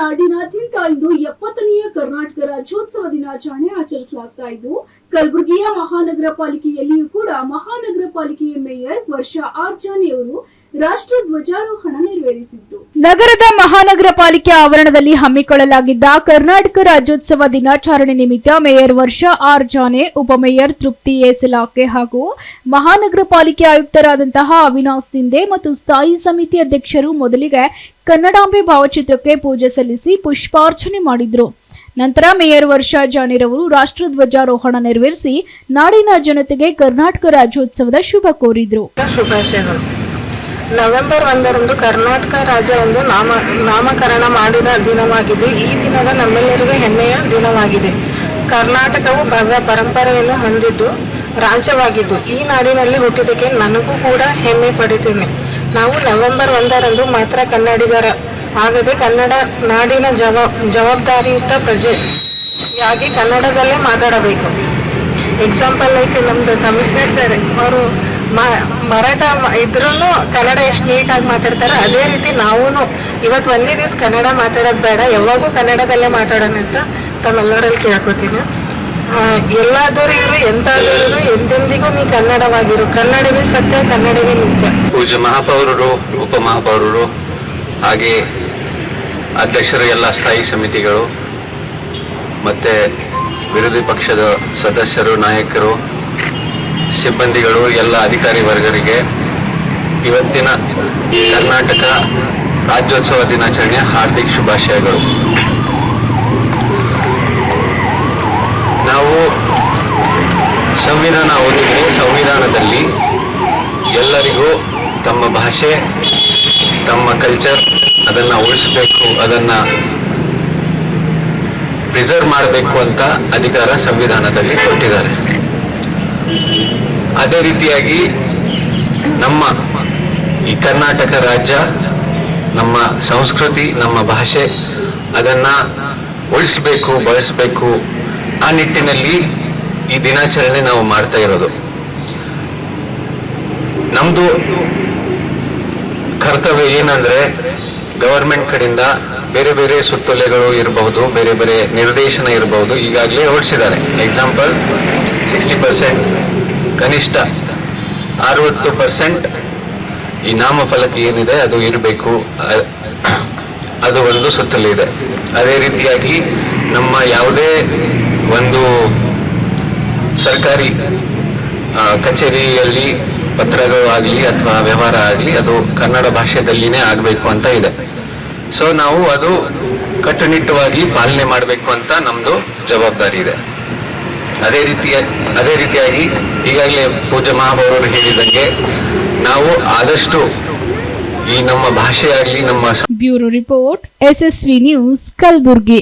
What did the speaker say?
ನಾಡಿನಾದ್ಯಂತ ಇಂದು ಎಪ್ಪತ್ತನೆಯ ಕರ್ನಾಟಕ ರಾಜ್ಯೋತ್ಸವ ದಿನಾಚರಣೆ ಆಚರಿಸಲಾಗ್ತಾ ಇದ್ದು, ಕಲಬುರಗಿಯ ಮಹಾನಗರ ಪಾಲಿಕೆಯಲ್ಲಿಯೂ ಕೂಡ ಮಹಾನಗರ ಪಾಲಿಕೆಯ ಮೇಯರ್ ವರ್ಷ ಆರ್ ಜಾನಿ ಅವರು ರಾಷ್ಟ್ರ ಧ್ವಜಾರೋಹಣ ನೆರವೇರಿಸಿದ್ದು. ನಗರದ ಮಹಾನಗರ ಪಾಲಿಕೆ ಆವರಣದಲ್ಲಿ ಹಮ್ಮಿಕೊಳ್ಳಲಾಗಿದ್ದ ಕರ್ನಾಟಕ ರಾಜ್ಯೋತ್ಸವ ದಿನಾಚರಣೆ ನಿಮಿತ್ತ ಮೇಯರ್ ವರ್ಷ ಆರ್ ಜಾನೆ ಉಪಮೇಯರ್ ತೃಪ್ತಿ ಎಸ್ ಲಾಕೆ ಹಾಗೂ ಮಹಾನಗರ ಪಾಲಿಕೆ ಆಯುಕ್ತರಾದಂತಹ ಅವಿನಾಶ್ ಸಿಂಧೆ ಮತ್ತು ಸ್ಥಾಯಿ ಸಮಿತಿ ಅಧ್ಯಕ್ಷರು ಮೊದಲಿಗೆ ಕನ್ನಡಾಂಬೆ ಭಾವಚಿತ್ರಕ್ಕೆ ಪೂಜೆ ಸಲ್ಲಿಸಿ ಪುಷ್ಪಾರ್ಚನೆ ಮಾಡಿದ್ರು. ನಂತರ ಮೇಯರ್ ವರ್ಷ ಜಾನಿರವರು ರಾಷ್ಟ್ರಧ್ವಜಾರೋಹಣ ನೆರವೇರಿಸಿ ನಾಡಿನ ಜನತೆಗೆ ಕರ್ನಾಟಕ ರಾಜ್ಯೋತ್ಸವದ ಶುಭ ಕೋರಿದ್ರು. ನವೆಂಬರ್ ಒಂದರಂದು ಕರ್ನಾಟಕ ರಾಜ್ಯ ಒಂದು ನಾಮ, ನಾಮಕರಣ ಮಾಡಿದ ದಿನವಾಗಿದೆ. ಈ ದಿನದ ನಮ್ಮೆಲ್ಲರಿಗೂ ಹೆಮ್ಮೆಯ ದಿನವಾಗಿದೆ. ಕರ್ನಾಟಕವು ಭವ್ಯ ಪರಂಪರೆಯನ್ನು ಹೊಂದಿದ್ದು ರಾಜ್ಯವಾಗಿದ್ದು, ಈ ನಾಡಿನಲ್ಲಿ ಹುಟ್ಟಿದಕ್ಕೆ ನನಗೂ ಕೂಡ ಹೆಮ್ಮೆ ಪಡುತ್ತೇನೆ. ನಾವು ನವೆಂಬರ್ ಒಂದರಂದು ಮಾತ್ರ ಕನ್ನಡಿಗರ, ಆಗದೆ ಕನ್ನಡ ನಾಡಿನ ಜವ, ಜವಾಬ್ದಾರಿಯುತ ಪ್ರಜೆಯಾಗಿ ಕನ್ನಡದಲ್ಲೇ ಮಾತಾಡಬೇಕು. ಎಕ್ಸಾಂಪಲ್ ಲೈಕ್ ನಮ್ಮದು ಕಮಿಷನರ್ ಸರ್ ಅವರು ಮರಾಠ ಇದ್ರೂ ಕನ್ನಡ ಎಷ್ಟು ನೀಟಾಗಿ ಮಾತಾಡ್ತಾರೆ, ಅದೇ ರೀತಿ ನಾವೂ ಇವತ್ತು ಒಂದೇ ದಿವಸ ಕನ್ನಡ ಮಾತಾಡೋದು ಬೇಡ, ಯಾವಾಗೂ ಕನ್ನಡದಲ್ಲೇ ಮಾತಾಡೋಣ ಅಂತ ತಮ್ಮೆಲ್ಲರಲ್ಲಿ ಕೇಳ್ಕೊತೀನಿ. ಎಲ್ಲಾದವರಿಗೂ ಎಂತಾದರೂ ಎಂದೆಂದಿಗೂ ನೀ ಕನ್ನಡವಾಗಿರು. ಕನ್ನಡವೇ ಸತ್ಯ, ಕನ್ನಡವೇ ನಿತ್ಯ ಪೂಜ್ಯ ಮಹಾಪೌರರು, ಉಪಮಹಾಪೌರರು, ಹಾಗೆ ಅಧ್ಯಕ್ಷರು ಎಲ್ಲ ಸ್ಥಾಯಿ ಸಮಿತಿಗಳು, ಮತ್ತೆ ವಿರೋಧಿ ಪಕ್ಷದ ಸದಸ್ಯರು, ನಾಯಕರು, ಸಿಬ್ಬಂದಿಗಳು, ಎಲ್ಲ ಅಧಿಕಾರಿ ವರ್ಗರಿಗೆ ಇವತ್ತಿನ ಕರ್ನಾಟಕ ರಾಜ್ಯೋತ್ಸವ ದಿನಾಚರಣೆಯ ಹಾರ್ದಿಕ ಶುಭಾಶಯಗಳು. ನಾವು ಸಂವಿಧಾನ ಓದಿದ್ರೆ ಸಂವಿಧಾನದಲ್ಲಿ ಎಲ್ಲರಿಗೂ ತಮ್ಮ ಭಾಷೆ, ತಮ್ಮ ಕಲ್ಚರ್ ಅದನ್ನ ಉಳಿಸ್ಬೇಕು, ಅದನ್ನ ಪ್ರಿಸರ್ವ್ ಮಾಡಬೇಕು ಅಂತ ಅಧಿಕಾರ ಸಂವಿಧಾನದಲ್ಲಿ ಕೊಟ್ಟಿದ್ದಾರೆ. ಅದೇ ರೀತಿಯಾಗಿ ನಮ್ಮ ಈ ಕರ್ನಾಟಕ ರಾಜ್ಯ, ನಮ್ಮ ಸಂಸ್ಕೃತಿ, ನಮ್ಮ ಭಾಷೆ ಅದನ್ನ ಉಳಿಸ್ಬೇಕು, ಬಳಸಬೇಕು ಆ ನಿಟ್ಟಿನಲ್ಲಿ ಈ ದಿನಾಚರಣೆ ನಾವು ಮಾಡ್ತಾ ಇರೋದು. ನಮ್ದು ಕರ್ತವ್ಯ ಏನಂದ್ರೆ ಗವರ್ಮೆಂಟ್ ಕಡೆಯಿಂದ ಬೇರೆ ಬೇರೆ ಸುತ್ತೋಲೆಗಳು ಇರಬಹುದು, ಬೇರೆ ಬೇರೆ ನಿರ್ದೇಶನ ಇರಬಹುದು, ಈಗಾಗಲೇ ಹೊರಡಿಸಿದ್ದಾರೆ. ಎಕ್ಸಾಂಪಲ್ ಸಿಕ್ಸ್ಟಿ ಪರ್ಸೆಂಟ್ ಕನಿಷ್ಠ, ಅರವತ್ತು ಪರ್ಸೆಂಟ್ ಈ ನಾಮಫಲಕ ಏನಿದೆ ಅದು ಇರಬೇಕು. ಅದು ಒಂದು ಸುತ್ತಲೇ ಇದೆ. ಅದೇ ರೀತಿಯಾಗಿ ನಮ್ಮ ಯಾವುದೇ ಒಂದು ಸರ್ಕಾರಿ ಕಚೇರಿಯಲ್ಲಿ ಪತ್ರಗಳು ಆಗಲಿ ಅಥವಾ ವ್ಯವಹಾರ ಆಗಲಿ ಅದು ಕನ್ನಡ ಭಾಷೆದಲ್ಲಿನೇ ಆಗಬೇಕು ಅಂತ ಇದೆ. ಸೊ ನಾವು ಅದು ಕಟ್ಟುನಿಟ್ಟವಾಗಿ ಪಾಲನೆ ಮಾಡಬೇಕು ಅಂತ ನಮ್ದು ಜವಾಬ್ದಾರಿ ಇದೆ. ಅದೇ ರೀತಿಯ, ಅದೇ ರೀತಿಯಾಗಿ ಈಗಾಗಲೇ ಪೂಜೆ ಮಹಾಭಾವರು ಹೇಳಿದಂಗೆ ನಾವು ಆದಷ್ಟು ಈ ನಮ್ಮ ಭಾಷೆ ನಮ್ಮ bureau report, SSV news, Kalaburagi.